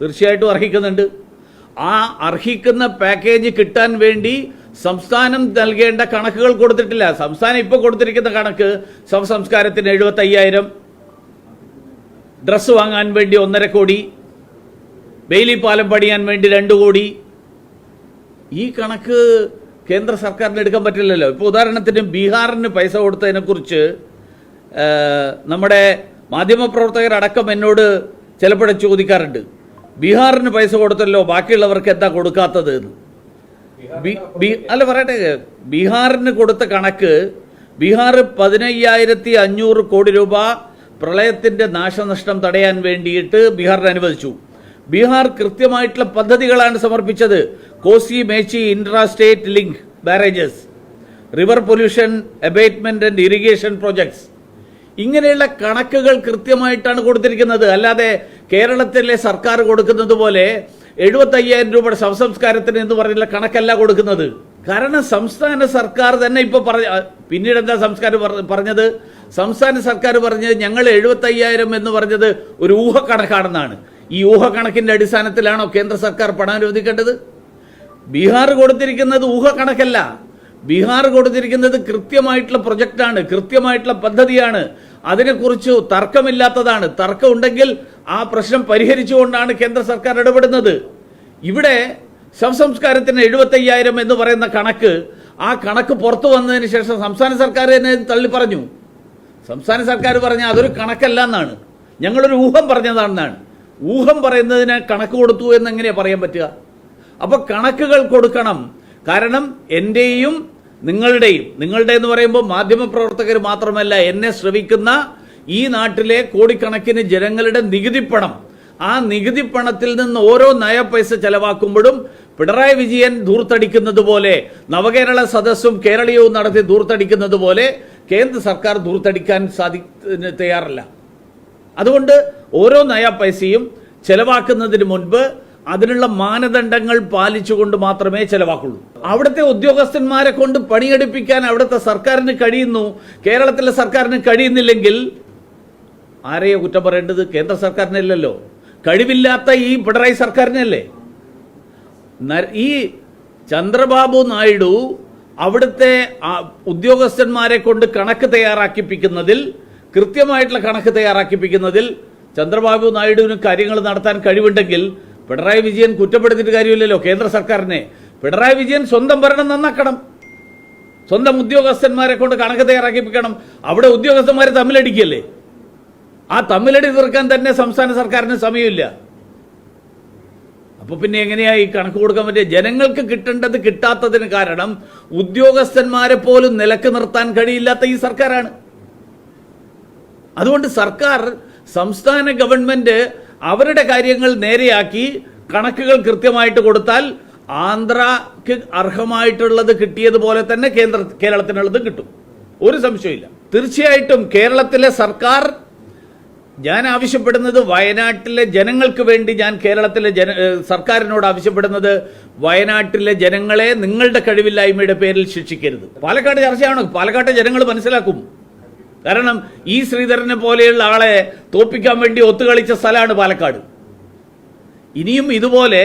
തീർച്ചയായിട്ടും അർഹിക്കുന്നുണ്ട്. ആ അർഹിക്കുന്ന പാക്കേജ് കിട്ടാൻ വേണ്ടി സംസ്ഥാനം നൽകേണ്ട കണക്കുകൾ കൊടുത്തിട്ടില്ല. സംസ്ഥാനം ഇപ്പോൾ കൊടുത്തിരിക്കുന്ന കണക്ക് സംസ്കാരത്തിന് എഴുപത്തി അയ്യായിരം ഡ്രസ്സ് വാങ്ങാൻ വേണ്ടി ഒന്നര കോടി. ബെയിലി പാലം പണിയാൻ വേണ്ടി രണ്ട് കോടി. ഈ കണക്ക് കേന്ദ്ര സർക്കാരിന് എടുക്കാൻ പറ്റില്ലല്ലോ. ഇപ്പോൾ ഉദാഹരണത്തിന് ബീഹാറിന് പൈസ കൊടുത്തതിനെക്കുറിച്ച് നമ്മുടെ മാധ്യമപ്രവർത്തകരടക്കം എന്നോട് ചിലപ്പോഴെ ചോദിക്കാറുണ്ട്. ബീഹാറിന് പൈസ കൊടുത്തല്ലോ ബാക്കിയുള്ളവർക്ക് എന്താ കൊടുക്കാത്തത്? അല്ല പറയട്ടെ. ബീഹാറിന് കൊടുത്ത കണക്ക് ബീഹാർ പതിനയ്യായിരത്തി അഞ്ഞൂറ് കോടി രൂപ പ്രളയത്തിന്റെ നാശനഷ്ടം തടയാൻ വേണ്ടിയിട്ട് ബീഹാറിന് അനുവദിച്ചു. ബീഹാർ കൃത്യമായിട്ടുള്ള പദ്ധതികളാണ് സമർപ്പിച്ചത്. Kosi Mechi intra state link barrages river pollution abatement and irrigation projects. ഇങ്ങനെയുള്ള കണക്കുകൾ കൃത്യമായിട്ടാണ് കൊടുത്തിരിക്കുന്നത്. അല്ലാതെ കേരളത്തിലെ സർക്കാർ കൊടുക്കുന്നത് പോലെ എഴുപത്തയ്യായിരം രൂപയുടെ ശവസംസ്കാരത്തിന് എന്ന് പറയുന്ന കണക്കല്ല കൊടുക്കുന്നത്. കാരണം സംസ്ഥാന സർക്കാർ തന്നെ ഇപ്പൊ പറഞ്ഞ പിന്നീട് എന്താ സംസ്കാരം പറഞ്ഞത്? സംസ്ഥാന സർക്കാർ പറഞ്ഞത് ഞങ്ങൾ എഴുപത്തയ്യായിരം എന്ന് പറഞ്ഞത് ഒരു ഊഹക്കണക്കാണെന്നാണ്. ഈ ഊഹക്കണക്കിന്റെ അടിസ്ഥാനത്തിലാണോ കേന്ദ്ര സർക്കാർ പണം അനുവദിക്കേണ്ടത്? ബീഹാർ കൊടുത്തിരിക്കുന്നത് ഊഹക്കണക്കല്ല. ബീഹാർ കൊടുത്തിരിക്കുന്നത് കൃത്യമായിട്ടുള്ള പ്രൊജക്റ്റാണ് കൃത്യമായിട്ടുള്ള പദ്ധതിയാണ്. അതിനെക്കുറിച്ച് തർക്കമില്ലാത്തതാണ്. തർക്കം ഉണ്ടെങ്കിൽ ആ പ്രശ്നം പരിഹരിച്ചുകൊണ്ടാണ് കേന്ദ്ര സർക്കാർ ഇടപെടുന്നത്. ഇവിടെ ശവസംസ്കാരത്തിന് എഴുപത്തയ്യായിരം എന്ന് പറയുന്ന കണക്ക് ആ കണക്ക് പുറത്തു വന്നതിന് ശേഷം സംസ്ഥാന സർക്കാർ തന്നെ തള്ളി പറഞ്ഞു സംസ്ഥാന സർക്കാർ പറഞ്ഞ അതൊരു കണക്കല്ല എന്നാണ്. ഞങ്ങളൊരു ഊഹം പറഞ്ഞതാണെന്നാണ്. ഊഹം പറയുന്നതിന് കണക്ക് കൊടുത്തു എന്ന് എങ്ങനെയാ പറയാൻ പറ്റുക? അപ്പോൾ കണക്കുകൾ കൊടുക്കണം. കാരണം എന്റെയും നിങ്ങളുടെയും നിങ്ങളുടെ എന്ന് പറയുമ്പോൾ മാധ്യമപ്രവർത്തകർ മാത്രമല്ല എന്നെ ശ്രവിക്കുന്ന ഈ നാട്ടിലെ കോടിക്കണക്കിന് ജനങ്ങളുടെ നികുതിപ്പണം. ആ നികുതിപ്പണത്തിൽ നിന്ന് ഓരോ നയ പൈസ ചെലവാക്കുമ്പോഴും പിണറായി വിജയൻ ധൂർത്തടിക്കുന്നത് പോലെ നവകേരള സദസ്സും കേരളീയവും നടത്തി ധൂർത്തടിക്കുന്നത് പോലെ കേന്ദ്ര സർക്കാർ ധൂർത്തടിക്കാൻ സാധി തയ്യാറല്ല. അതുകൊണ്ട് ഓരോ നയ പൈസയും ചെലവാക്കുന്നതിന് മുൻപ് അതിനുള്ള മാനദണ്ഡങ്ങൾ പാലിച്ചുകൊണ്ട് മാത്രമേ ചെലവാക്കുള്ളൂ. അവിടുത്തെ ഉദ്യോഗസ്ഥന്മാരെ കൊണ്ട് പണിയെടുപ്പിക്കാൻ അവിടുത്തെ സർക്കാരിന് കഴിയുന്നു കേരളത്തിലെ സർക്കാരിന് കഴിയുന്നില്ലെങ്കിൽ ആരെയോ കുറ്റം പറയേണ്ടത് കേന്ദ്ര സർക്കാരിനല്ലല്ലോ. കഴിവില്ലാത്ത ഈ പിണറായി സർക്കാരിനല്ലേ? ഈ ചന്ദ്രബാബു നായിഡു അവിടുത്തെ ഉദ്യോഗസ്ഥന്മാരെ കൊണ്ട് കണക്ക് തയ്യാറാക്കിപ്പിക്കുന്നതിൽ കൃത്യമായിട്ടുള്ള കണക്ക് തയ്യാറാക്കിപ്പിക്കുന്നതിൽ ചന്ദ്രബാബു നായിഡുവിന് കാര്യങ്ങൾ നടത്താൻ കഴിവുണ്ടെങ്കിൽ പിണറായി വിജയൻ കുറ്റപ്പെടുത്തിയിട്ട് കാര്യമില്ലല്ലോ കേന്ദ്ര സർക്കാരിനെ. പിണറായി വിജയൻ സ്വന്തം ഭരണം നന്നാക്കണം. സ്വന്തം ഉദ്യോഗസ്ഥന്മാരെ കൊണ്ട് കണക്ക് തയ്യാറാക്കിപ്പിക്കണം. അവിടെ ഉദ്യോഗസ്ഥന്മാർ തമ്മിലടിക്കല്ലേ? ആ തമ്മിലടി തീർക്കാൻ തന്നെ സംസ്ഥാന സർക്കാരിന് സമയമില്ല. അപ്പൊ പിന്നെ എങ്ങനെയാ ഈ കണക്ക് കൊടുക്കാൻ പറ്റിയ? ജനങ്ങൾക്ക് കിട്ടേണ്ടത് കിട്ടാത്തതിന് കാരണം ഉദ്യോഗസ്ഥന്മാരെ പോലും നിലയ്ക്ക് നിർത്താൻ കഴിയില്ലാത്ത ഈ സർക്കാരാണ്. അതുകൊണ്ട് സർക്കാർ സംസ്ഥാന ഗവൺമെന്റ് അവരുടെ കാര്യങ്ങൾ നേരെയാക്കി കണക്കുകൾ കൃത്യമായിട്ട് കൊടുത്താൽ ആന്ധ്രക്ക് അർഹമായിട്ടുള്ളത് കിട്ടിയതുപോലെ തന്നെ കേന്ദ്ര കേരളത്തിനുള്ളത് കിട്ടും. ഒരു സംശയമില്ല തീർച്ചയായിട്ടും കേരളത്തിലെ സർക്കാർ ഞാൻ ആവശ്യപ്പെടുന്നത് വയനാട്ടിലെ ജനങ്ങൾക്ക് വേണ്ടി ഞാൻ കേരളത്തിലെ ജന സർക്കാരിനോട് ആവശ്യപ്പെടുന്നത് വയനാട്ടിലെ ജനങ്ങളെ നിങ്ങളുടെ കഴിവില്ലായ്മയുടെ പേരിൽ ശിക്ഷിക്കരുത്. പാലക്കാട് ചർച്ചയാണ്? പാലക്കാട്ടെ ജനങ്ങൾ മനസ്സിലാക്കും. കാരണം ഈ ശ്രീധരനെ പോലെയുള്ള ആളെ തോപ്പിക്കാൻ വേണ്ടി ഒത്തുകളിച്ച സ്ഥലമാണ് പാലക്കാട്. ഇനിയും ഇതുപോലെ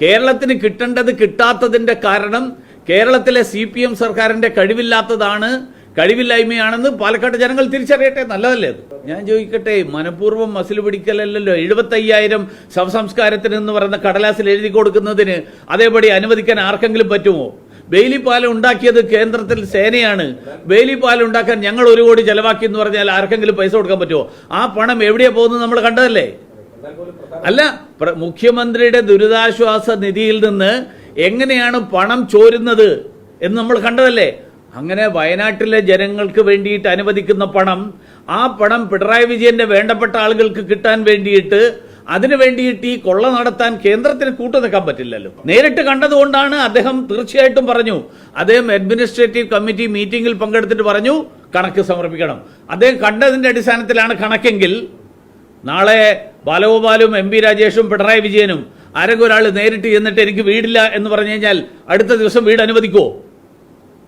കേരളത്തിന് കിട്ടേണ്ടത് കിട്ടാത്തതിന്റെ കാരണം കേരളത്തിലെ സി പി എം സർക്കാരിന്റെ കഴിവില്ലാത്തതാണ് കഴിവില്ലായ്മയാണെന്ന് പാലക്കാട് ജനങ്ങൾ തിരിച്ചറിയട്ടെ നല്ലതല്ലേ ഞാൻ ചോദിക്കട്ടെ മനഃപൂർവം മസിൽ പിടിക്കലല്ലല്ലോ? എഴുപത്തി അയ്യായിരം ശവസംസ്കാരത്തിന് എന്ന് പറയുന്ന കടലാസിൽ എഴുതി കൊടുക്കുന്നതിന് അതേപടി അനുവദിക്കാൻ ആർക്കെങ്കിലും പറ്റുമോ? ബെയിലി പാലം ഉണ്ടാക്കിയത് കേന്ദ്രത്തിൽ സേനയാണ്. ബെയിലി പാലം ഉണ്ടാക്കാൻ ഞങ്ങൾ ഒരു കോടി ചെലവാക്കി എന്ന് പറഞ്ഞാൽ ആർക്കെങ്കിലും പൈസ കൊടുക്കാൻ പറ്റുമോ? ആ പണം എവിടെയാ പോകുന്നത് നമ്മൾ കണ്ടതല്ലേ? അല്ല മുഖ്യമന്ത്രിയുടെ ദുരിതാശ്വാസ നിധിയിൽ നിന്ന് എങ്ങനെയാണ് പണം ചോരുന്നത് എന്ന് നമ്മൾ കണ്ടതല്ലേ? അങ്ങനെ വയനാട്ടിലെ ജനങ്ങൾക്ക് വേണ്ടിയിട്ട് അനുവദിക്കുന്ന പണം ആ പണം പിണറായി വിജയന്റെ വേണ്ടപ്പെട്ട ആളുകൾക്ക് കിട്ടാൻ വേണ്ടിയിട്ട് അതിനു വേണ്ടിയിട്ട് ഈ കൊള്ള നടത്താൻ കേന്ദ്രത്തിന് കൂട്ടു നിൽക്കാൻ പറ്റില്ലല്ലോ. നേരിട്ട് കണ്ടതുകൊണ്ടാണ് അദ്ദേഹം തീർച്ചയായിട്ടും പറഞ്ഞു. അദ്ദേഹം അഡ്മിനിസ്ട്രേറ്റീവ് കമ്മിറ്റി മീറ്റിംഗിൽ പങ്കെടുത്തിട്ട് പറഞ്ഞു കണക്ക് സമർപ്പിക്കണം. അദ്ദേഹം കണ്ടതിന്റെ അടിസ്ഥാനത്തിലാണ് കണക്കെങ്കിൽ നാളെ ബാലഗോപാലും എം പി രാജേഷും പിണറായി വിജയനും ആരെങ്കിലും ഒരാൾ നേരിട്ട് ചെന്നിട്ട് എനിക്ക് വീടില്ല എന്ന് പറഞ്ഞു കഴിഞ്ഞാൽ അടുത്ത ദിവസം വീട് അനുവദിക്കുമോ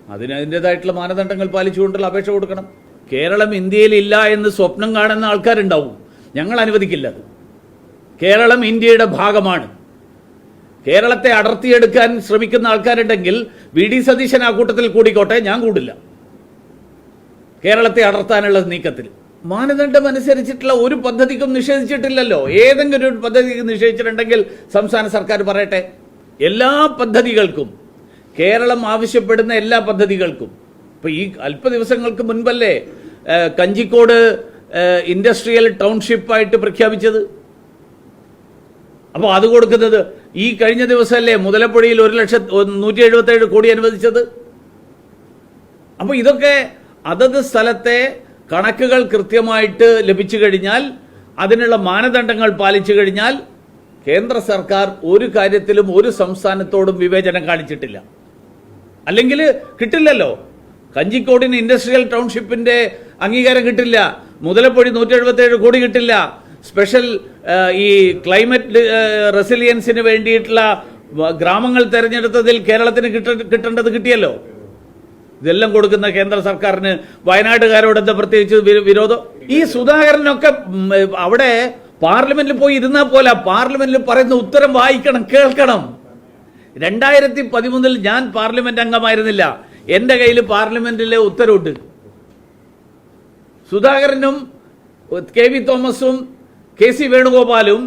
അതിന് അതിന്റെതായിട്ടുള്ള മാനദണ്ഡങ്ങൾ പാലിച്ചുകൊണ്ടുള്ള അപേക്ഷ കൊടുക്കണം. കേരളം ഇന്ത്യയിൽ ഇല്ല എന്ന് സ്വപ്നം കാണുന്ന ആൾക്കാരുണ്ടാവും. ഞങ്ങൾ അനുവദിക്കില്ല അത്. കേരളം ഇന്ത്യയുടെ ഭാഗമാണ്. കേരളത്തെ അടർത്തിയെടുക്കാൻ ശ്രമിക്കുന്ന ആൾക്കാരുണ്ടെങ്കിൽ വി ഡി സതീശൻ ആ കൂട്ടത്തിൽ കൂടിക്കോട്ടെ ഞാൻ കൂടില്ല കേരളത്തെ അടർത്താനുള്ള നീക്കത്തിൽ. മാനദണ്ഡം അനുസരിച്ചിട്ടുള്ള ഒരു പദ്ധതിക്കും നിഷേധിച്ചിട്ടില്ലല്ലോ. ഏതെങ്കിലും ഒരു പദ്ധതിക്ക് നിഷേധിച്ചിട്ടുണ്ടെങ്കിൽ സംസ്ഥാന സർക്കാർ പറയട്ടെ. എല്ലാ പദ്ധതികൾക്കും കേരളം ആവശ്യപ്പെടുന്ന എല്ലാ പദ്ധതികൾക്കും. ഇപ്പൊ ഈ അല്പ ദിവസങ്ങൾക്ക് മുൻപല്ലേ കഞ്ചിക്കോട് ഇൻഡസ്ട്രിയൽ ടൗൺഷിപ്പായിട്ട് പ്രഖ്യാപിച്ചത്? അപ്പോൾ അത് കൊടുക്കുന്നത് ഈ കഴിഞ്ഞ ദിവസമല്ലേ മുതലപ്പുഴയിൽ ഒരു ലക്ഷ നൂറ്റി എഴുപത്തി ഏഴ് കോടി അനുവദിച്ചത്? അപ്പോൾ ഇതൊക്കെ അതത് സ്ഥലത്തെ കണക്കുകൾ കൃത്യമായിട്ട് ലഭിച്ചു കഴിഞ്ഞാൽ അതിനുള്ള മാനദണ്ഡങ്ങൾ പാലിച്ചു കഴിഞ്ഞാൽ കേന്ദ്ര സർക്കാർ ഒരു കാര്യത്തിലും ഒരു സംസ്ഥാനത്തോടും വിവേചനം കാണിച്ചിട്ടില്ല. അല്ലെങ്കിൽ കിട്ടില്ലല്ലോ. കഞ്ചിക്കോടിന് ഇൻഡസ്ട്രിയൽ ടൗൺഷിപ്പിന്റെ അംഗീകാരം കിട്ടില്ല. മുതലപ്പൊഴി നൂറ്റി എഴുപത്തി കോടി കിട്ടില്ല. സ്പെഷ്യൽ ഈ ക്ലൈമറ്റ് റെസിലിയൻസിന് വേണ്ടിയിട്ടുള്ള ഗ്രാമങ്ങൾ തെരഞ്ഞെടുത്തതിൽ കേരളത്തിന് കിട്ട- കിട്ടേണ്ടത് കിട്ടിയല്ലോ? ഇതെല്ലാം കൊടുക്കുന്ന കേന്ദ്ര സർക്കാരിന് വയനാട്ടുകാരോട് എന്താ പ്രത്യേകിച്ച് വിരോധം? ഈ സുധാകരനൊക്കെ അവിടെ പാർലമെന്റിൽ പോയി ഇരുന്നാൽ പോലെ പാർലമെന്റിൽ പറയുന്ന ഉത്തരം വായിക്കണം കേൾക്കണം. രണ്ടായിരത്തി പതിമൂന്നിൽ ഞാൻ പാർലമെന്റ് അംഗമായിരുന്നില്ല. എന്റെ കയ്യിൽ പാർലമെന്റിലെ ഉത്തരവുണ്ട്. സുധാകരനും കെ വി തോമസും കെ സി വേണുഗോപാലും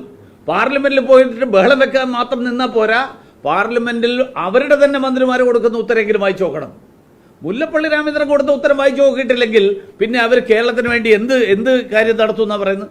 പാർലമെന്റിൽ പോയിട്ട് ബഹളം വെക്കാൻ മാത്രം നിന്നാൽ പോരാ. പാർലമെന്റിൽ അവരുടെ തന്നെ മന്ത്രിമാർ കൊടുക്കുന്ന ഉത്തരെങ്കിലും വായിച്ചു നോക്കണം. മുല്ലപ്പള്ളി രാമചന്ദ്രൻ കൊടുത്ത ഉത്തരം വായിച്ചു നോക്കിയിട്ടില്ലെങ്കിൽ പിന്നെ അവർ കേരളത്തിന് വേണ്ടി എന്ത് എന്ത് കാര്യം നടത്തുമെന്നാണ് പറയുന്നത്?